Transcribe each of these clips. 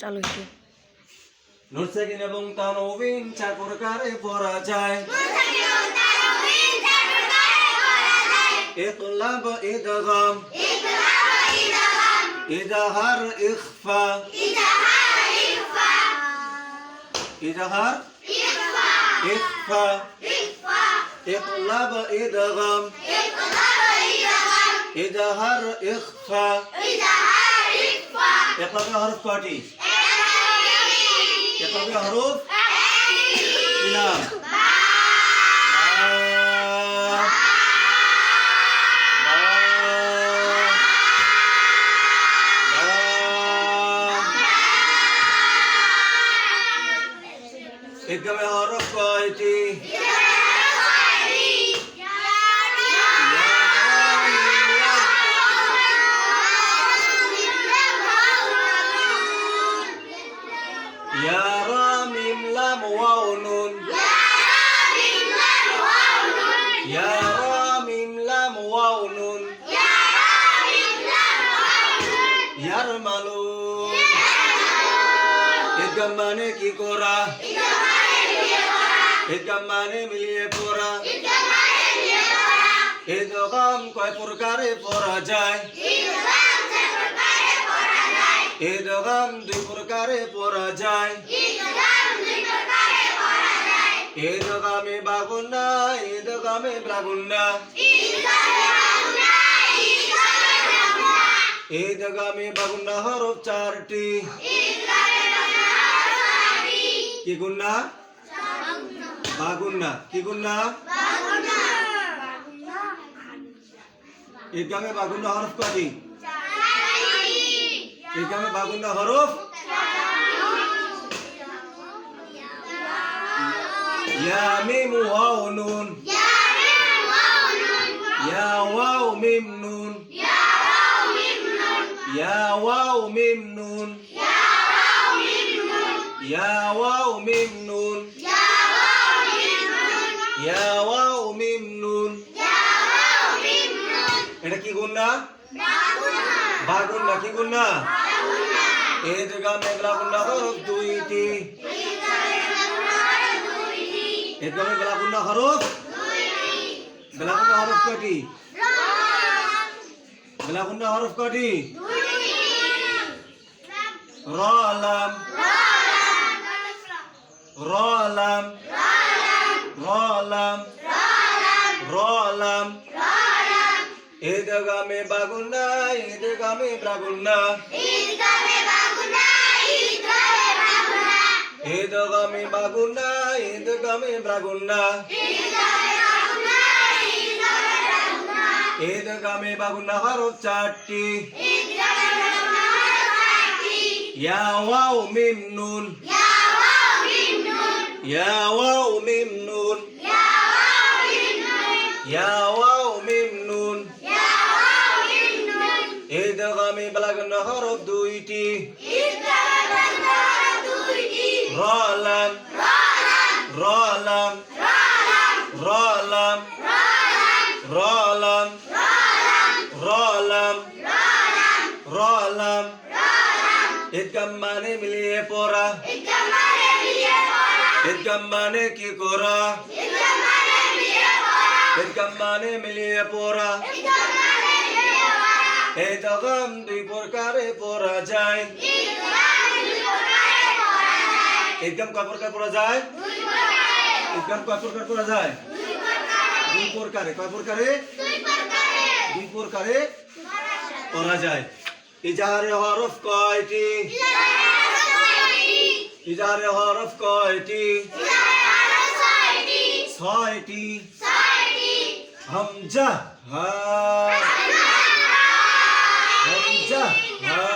চালু হয়েছে। নুন সাকিন এবং তানবিন চার প্রকারে পড়া যায় ইকলাব ইদগাম। ইজহার ইখফা। ইজহার ইখফা। ইকলাব ইদগাম। ইজহার ইখফা। ইকলাবের হরফ কয়টি ইকলাবের হরফ কি নাম বা বা বা ইকলাবের হরফ কয়টি ইয়া রা মিম লাম ওয়াও নুন ইয়া রা মিম লাম ওয়াও নুন ইয়ারমালুন ঈদগাম মানে কি করা ঈদগাম মানে মিলিয়ে পড়া ঈদগাম কয় প্রকারে পড়া যায় ঈদগাম দুই প্রকারে পড়া যায় ঈদগামে বাগুন্না ঈদগামে বাগুন্না ঈদগামে বাগুন্না হরফ চারটি। কি গুন্না? বাগুন্না। কি গুন্না? ঈদগামে বাগুন্না হরফ কয়টি? ঈদগামে বাগুন্না হরফ? ইয়া মিম ওয়াও নুন। ইয়া ওয়াও মিম নুন। ইয়া ওয়াও মিম নুন ইয়া ওয়াও মিম নুন ইয়া ওয়াও মিম নুন এটা কি গুন্না বাগুন্না কি গুন্না এই জায়গা মেঘলা গুন্না হরফ দুইটি। এই জায়গা মেঘলা গুন্না হরফ বেলা গুন্না হরফ কয়টি? বেলা গুন্না হরফ কয়টি? র লাম র লাম র লাম র লাম এই জায়গা মে বাগুন্না এই জায়গা মে বাগুন্না এই জায়গা মে বাগুন্না এই জায়গা মে বাগুন্না এই জায়গা মে বাগুন্না হরফ চারটি ইয়া ওয়াও মিম নুন ইয়া ওয়াও মিম নুন ইয়া ওয়াও মিম নুন এই জায়গা মে বাগুন্না হরফ দুইটি র লাম র লাম র লাম র লাম র লাম র লাম ঈদগাম মানে মিলিয়ে পড়া ঈদগাম মানে কি করা ঈদগাম মানে মিলিয়ে পড়া এই দগম দুই প্রকারে পড়া যায় ঈদগাম কয় প্রকার পড়া যায় ঈদগাম কয় প্রকার পড়া যায় দুই প্রকারে কয় প্রকারে দুই প্রকারে পড়া যায় ইজাহারে হরফ কয়টি? ইজাহারে হরফ কয়টি? ছয়টি। হামজা হা হামজা হা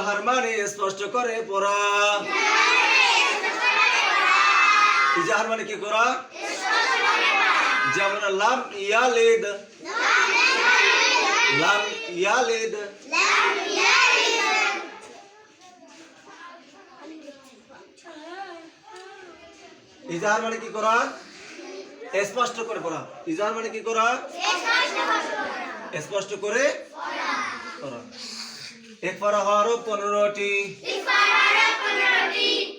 ইজাহার মানে স্পষ্ট করে পড়া। ইজাহার মানে কি করা? যেমন লাম ইয়ালিদ। লাম ইয়ালিদ। ইজাহার মানে কি করা? স্পষ্ট করে পড়া। ইজাহার মানে কি করা? স্পষ্ট করা এক পারা হরফ পনেরোটি।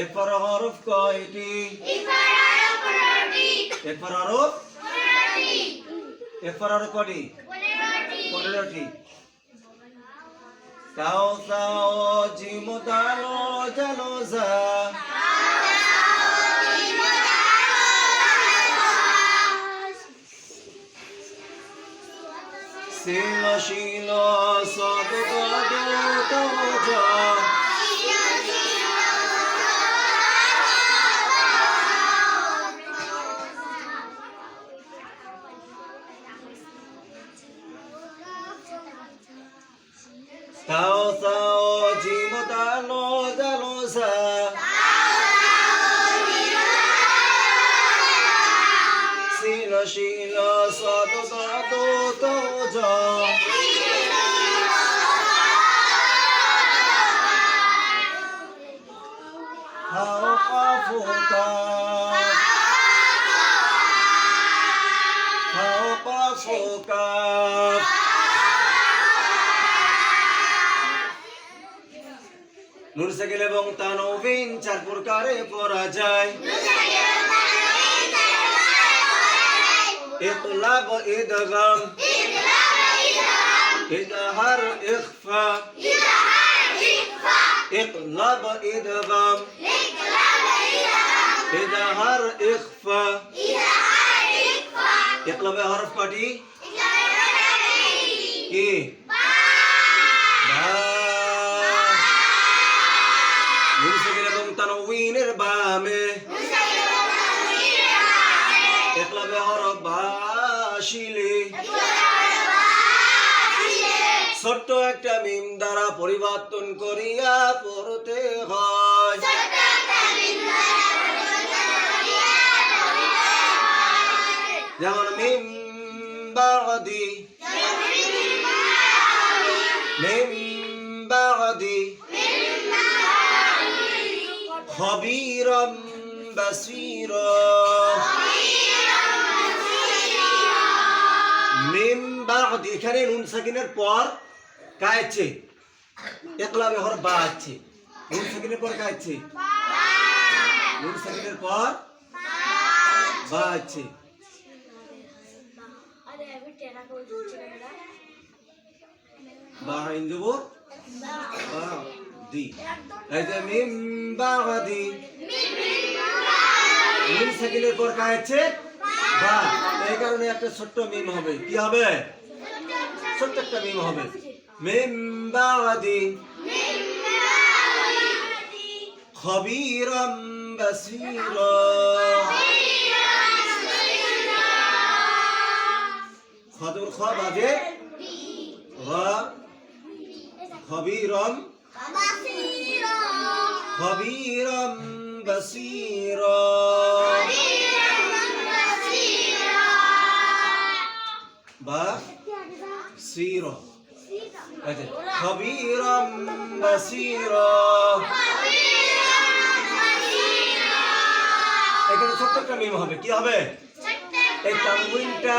এক পারা হরফ কয়টি? এক পারা হরফ? এক পারা হরফ কটি পনেরোটি। তাও তাও জিমো তালো জালো যা। 聖なしなさでかどうかじゃ সাকিল এবং তানবিন চার প্রকারে পড়া যায় ইকলাব ইদগাম। ইজহার ইখফা। ইকলাব ইদগাম। ইজহার ইখফা। ইকলাবে হরফ কটি কি বা নুন সাকিল এবং তানবিনের বামে একলাবে হরফ বাসিলে ছোট্ট একটা মিম দ্বারা পরিবর্তন করিয়া পড়তে হয় বাসীরা মিম এখানে নুন সাকিনের পর কায়ছে একলাবে হর বা আছে নুন সাকিনের পর কায়ছে নুন সাকিনের পর বা আছে বা আইন দেব। এই কারণে একটা ছোট্ট মিম হবে। কি হবে? ছোট্ট একটা মিম হবে। মিম বা দি। খবিরম খদুল খ বাজে? খ। খবিরম। খবিরম বসিরা। বা সির আচ্ছা খবিরম বসিরা। এখানে ছোট্ট একটা মিম হবে, কি হবে? এই তানগুইনটা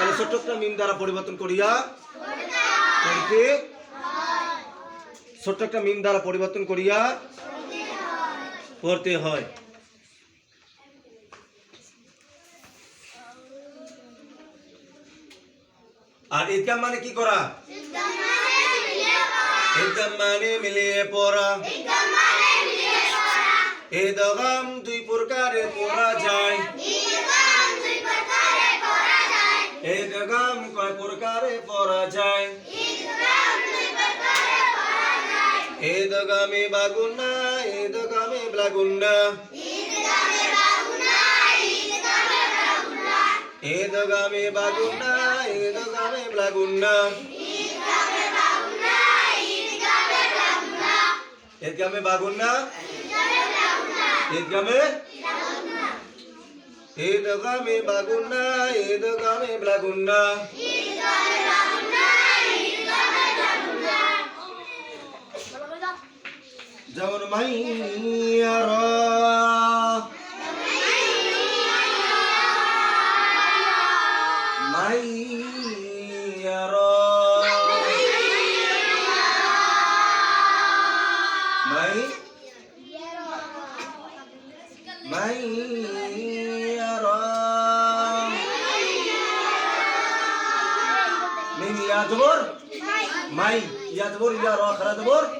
তাহলে ছোট্ট একটা মিম দ্বারা পরিবর্তন করিয়া পড়তে ছোট্ট একটা মিম দ্বারা পরিবর্তন করিয়া পড়তে হয়। আর ঈদগাম মানে কি করা? ঈদগাম মানে মিলিয়ে পড়া। mana ইদগাম দুই প্রকারে পড়া যায় ইদগাম কয় প্রকারে পড়া যায় ইদগামে বাগুন্না ইদগামে ব্লাগুন্না। ইদগামে বাগুন্না ইদগামে ব্লাগুন্না। ঈদগামে বাগুন্না ঈদগামে ঈদগামে বাগুন্না ঈদগামে ব্লাগুন্না। যেমন মাইয়ারা মাইয়ারা মাই মাইয়ারা মিম ইয়া মাই ইয়া জবর ইয়া র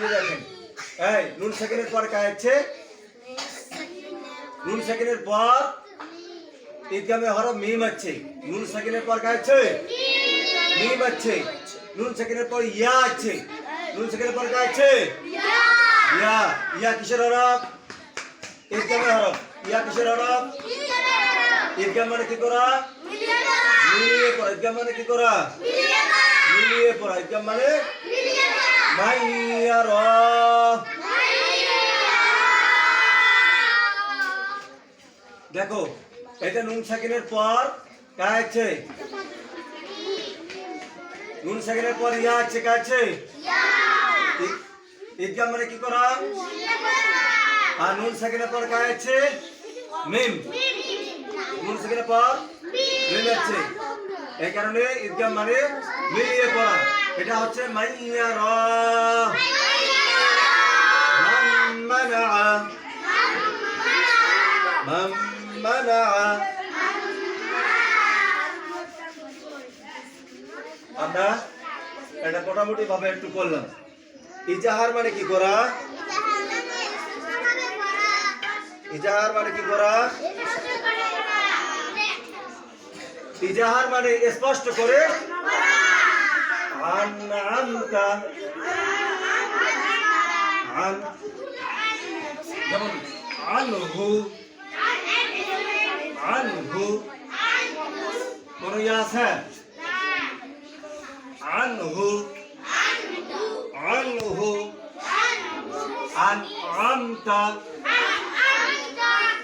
যে দেখেন। এই, নুন সেকেন্ডের পর কাছে নুন সেকেন্ডের পর ইদগামে হরফ মিম আছে। নুন সেকেন্ডের পর কাছে মিম আছে। নুন সেকেন্ডের পর ইয়া আছে। নুন সেকেন্ডের পর কাছে ইয়া। ইয়া কিসের হরফ? ইদগামে হরফ। ইয়া কিসের হরফ? ইদগাম মানে কি করা? মিলিয়ে করা ইদগাম মানে কি করা? মিলিয়ে পড়া। ইদগাম মানে র। দেখো, এটা নুন সাকিনের পর কাজ আছে? নুন সাকিনের পর ইয়া আছে কাজ আছে? মানে কি করা? আর নুন সাকিনের পর কাজ আছে? মিম নুন সাকিনের পর মিম আছে। এই কারণে ঈদগাহ মানে মিলিয়ে পড়া। এটা হচ্ছে মাইয়া র। মান আমরা এটা মোটামুটি ভাবে একটু করলাম। ইজাহার মানে কি করা? ইজাহার মানে কি করা? ইজাহার মানে স্পষ্ট করে আমতা আন আনহু। আনহু। কোন ইয়া আছে? আনহু। আনহু। আন আমতা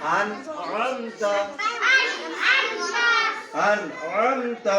আন আমতা আন আমতা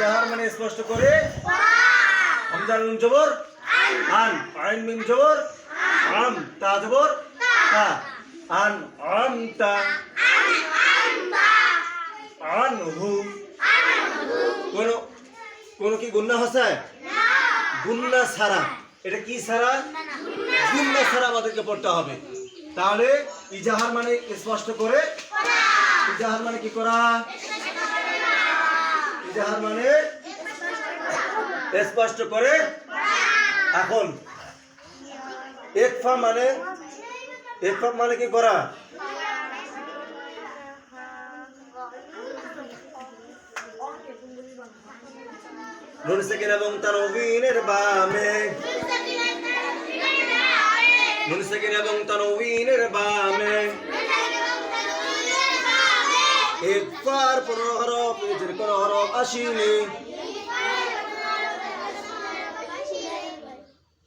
ইজাহার মানে স্পষ্ট করে? হামজার নুন আন। আইন মিম জবর? আম তা জবর? তা। আন। আম তা। আনহু কোন কোন কি গুন্না হসে? গুন্না সারা এটা কি সারা গুন্না সারা আমাদেরকে পড়তে হবে। তাহলে ইজাহার মানে স্পষ্ট করে ইজাহার মানে কি করা? ইজাহার মানে? স্পষ্ট করে? এখন। একফা মানে? একফার মানে কি করা? নুন সেকেন্ড এবং তানবিনের বামে। নুন সেকেন্ড এবং তানবিনের বামে। একবার পনেরো হরফ নিজের কোন হরফ আসিনি।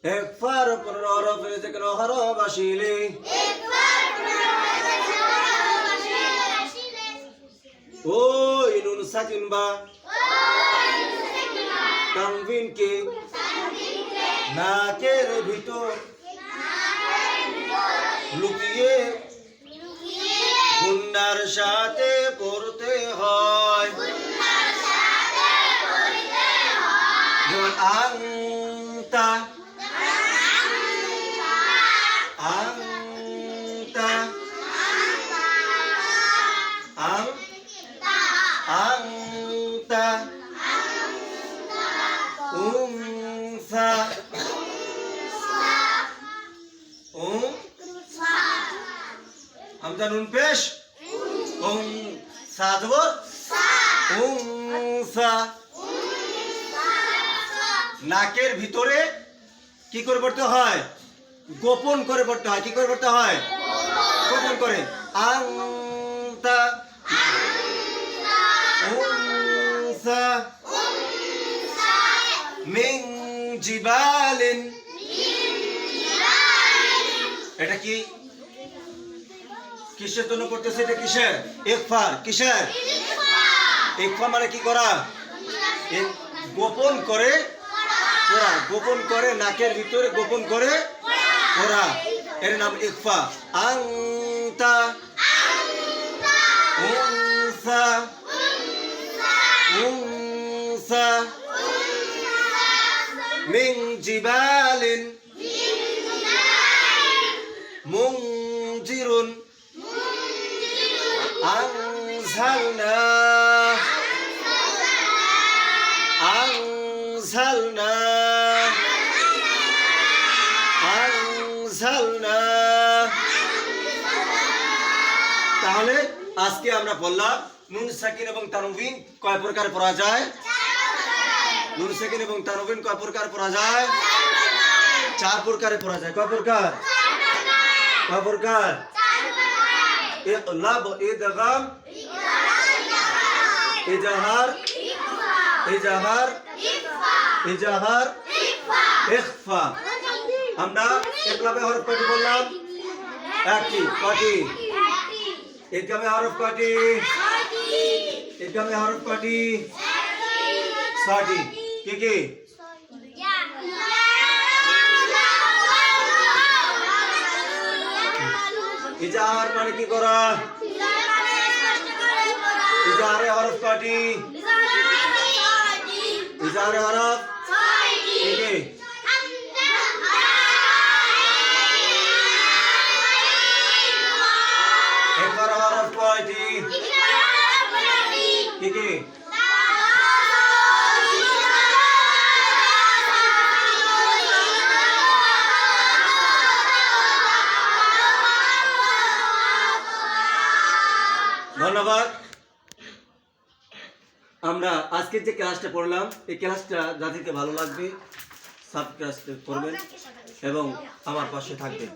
একবার পনেরো হরফ নিজের কোন হরফ আসিনি। ওই নুন সাকিন বা। তানবিনকে নাকের ভিতর। লুকিয়ে। গুন্ডার সাথে নুন পেশ। উং সা দেব। সা। নাকের ভিতরে কি করে পড়তে হয়? গোপন করে পড়তে হয়। কি করে পড়তে হয়? গোপন করে। এটা কি? কিসের জন্য করতেছে এটা কিসের? ইকফার। কিসের? ইকফা মানে কি করা? গোপন করে পড়া। গোপন করে নাকের ভিতরে গোপন করে পড়া। এর নাম ইকফা আংতা। উনসা উনসা মিং জিবালিন। আজকে আমরা বললাম, নুন সাকিন এবং তানবিন কয় প্রকার পড়া যায়? নুন সাকিন এবং তানবিন কয় প্রকার পড়া যায়? চার প্রকারে পড়া যায়। কয় প্রকার? কয় প্রকার? ইকলাব ইদগাম, ইজাহার ইজাহার ইজাহার, ইখফা। আমরা ইকলাবে হরফ কয়টি বললাম? একটি। কয়টি? ইদগামে হরফ কয়টি ইদগামে হরফ কয়টি ছয়টি কি কি? ইজাহার মানে কি করা? ইজাহারে হরফ কয়টি ইজাহারে হরফ কি কি একবার হরফ কয়টি কি ধন্যবাদ। আমরা আজকের যে ক্লাসটা পড়লাম, এই ক্লাসটা যাদেরকে ভালো লাগবে, সাবস্ক্রাইব করবেন এবং আমার পাশে থাকবেন।